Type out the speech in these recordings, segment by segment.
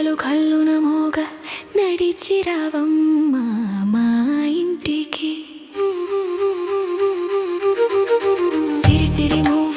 కళ్ళు కళ్ళున మోగ నడిచి రావమ్మా ఇంటికి. సిరి సిరి మో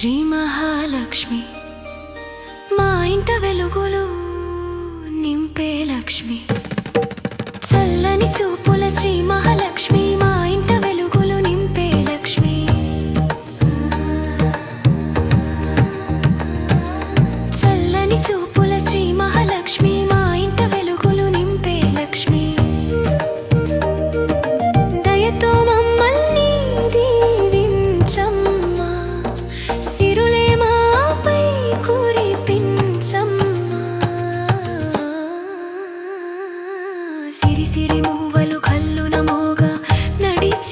శ్రీ మహాలక్ష్మి మా ఇంట వెలుగులు నింపే లక్ష్మి. చల్లని చూపుల శ్రీ మహాలక్ష్మి.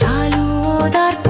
చాలు ఓదార్పు